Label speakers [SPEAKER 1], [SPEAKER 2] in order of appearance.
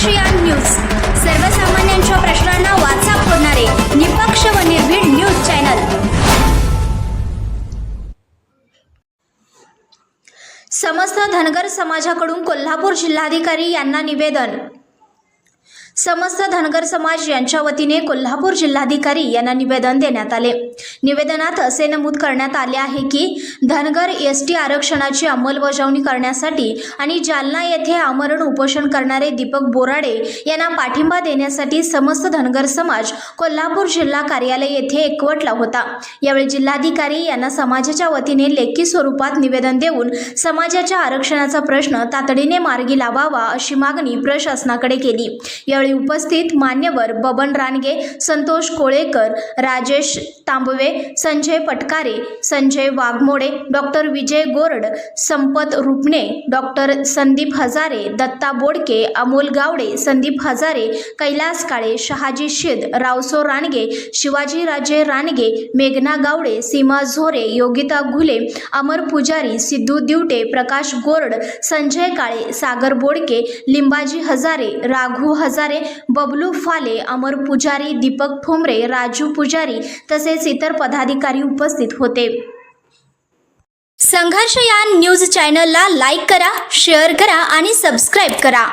[SPEAKER 1] ASEAN news. सर्वसामान्यांच्या प्रश्नांना वाचा फोडणारे निपक्ष व निर्भीड न्यूज चॅनल. समस्त धनगर समाजाकडून कोल्हापूर जिल्हाधिकारी यांना निवेदन. समस्त धनगर समाज यांच्या वतीने कोल्हापूर जिल्हाधिकारी यांना निवेदन देण्यात आले. निवेदनात असे नमूद करण्यात आले आहे की धनगर एस टी आरक्षणाची अंमलबजावणी करण्यासाठी आणि जालना येथे आमरण उपोषण करणारे दीपक बोराडे यांना पाठिंबा देण्यासाठी समस्त धनगर समाज कोल्हापूर जिल्हा कार्यालय येथे एकवटला होता. यावेळी जिल्हाधिकारी यांना समाजाच्या वतीने लेखी स्वरूपात निवेदन देऊन समाजाच्या आरक्षणाचा प्रश्न तातडीने मार्गी लावावा अशी मागणी प्रशासनाकडे केली. यावेळी उपस्थित मान्यवर बबन रानगे संतोष कोळेकर राजेश तांबवे संजय पटकारे संजय वाघमोडे डॉक्टर विजय गोरड संपत रुपणे डॉक्टर संदीप हजारे दत्ता बोडके अमोल गावडे संदीप हजारे कैलास काळे शहाजी शेद रावसो रानगे शिवाजीराजे रानगे मेघना गावडे सीमा झोरे योगिता घुले अमर पुजारी सिद्धू दिवटे प्रकाश गोरड संजय काळे सागर बोडके लिंबाजी हजारे राघू हजारे बबलू फाले अमर पुजारी दीपक ठोंबरे राजू पुजारी तसेच इतर पदाधिकारी उपस्थित होते. संघर्ष या न्यूज चॅनलला लाईक करा शेअर करा आणि सबस्क्राईब करा.